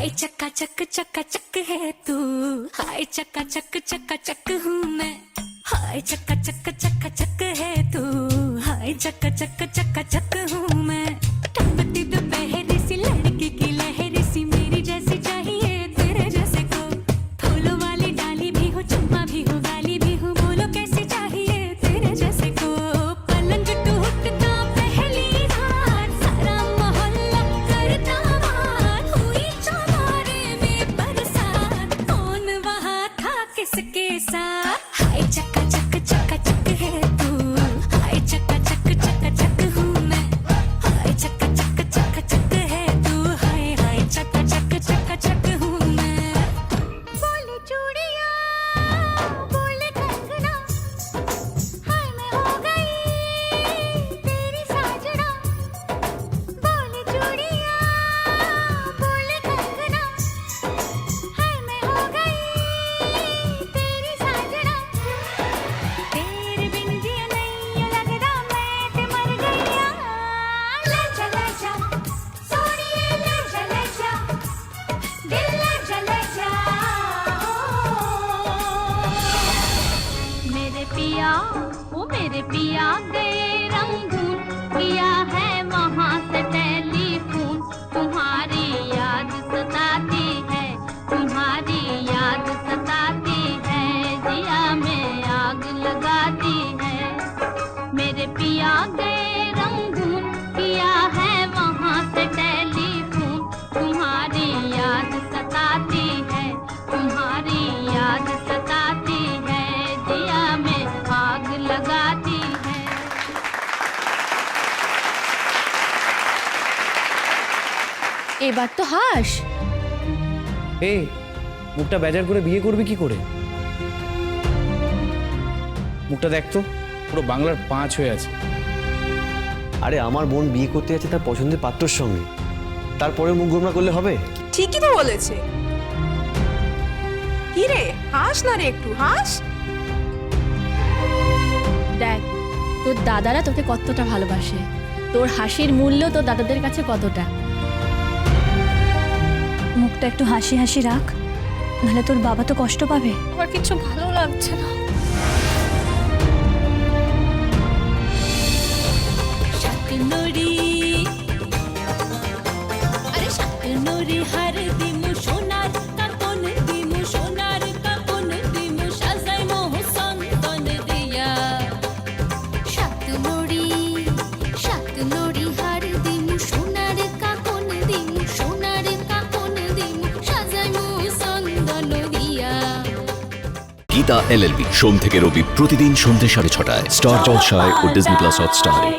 हाय चक्का चक चक्का चक है तू। हाय चक्का चक चक्का चक हूँ मैं। हाय चक्का चक चक्का चक है तू। हाय चक्का चक चक्का चक हूँ मैं। पिया, वो मेरे पिया गए रंगून किया है वहाँ से टेलीफोन, तुम्हारी याद सताती है, तुम्हारी याद सताती है, जिया में आग लगाती है। मेरे पिया गए এবার তো হাস। এ মুখটা বেজার করে বিয়ে করবি কি করে? মুখটা দেখ তো পুরো বাংলার পাঁচ হয়ে আছে। আরে আমার বোন বিয়ে করতে যাচ্ছে তার পছন্দের পাত্রর সঙ্গে। তারপরে মুখ গোমরা করলে হবে? ঠিকই তো বলেছে। কি রে হাস না রে একটু হাস? দেখ তোর দাদারা তোকে কতটা ভালোবাসে। তোর হাসির মূল্য তোর দাদাদের কাছে কতটা? মুখটা একটু হাসি হাসি রাখ নাহলে তোর বাবা তো কষ্ট পাবে। আমার কিছু ভালো লাগছে না। নড়ি গীতা এলএলবি সোম থেকে রবি প্রতিদিন সন্ধ্যে সাড়ে ছটায়। স্টার জলসায় ও ডিজনি প্লাস হটস্টারে।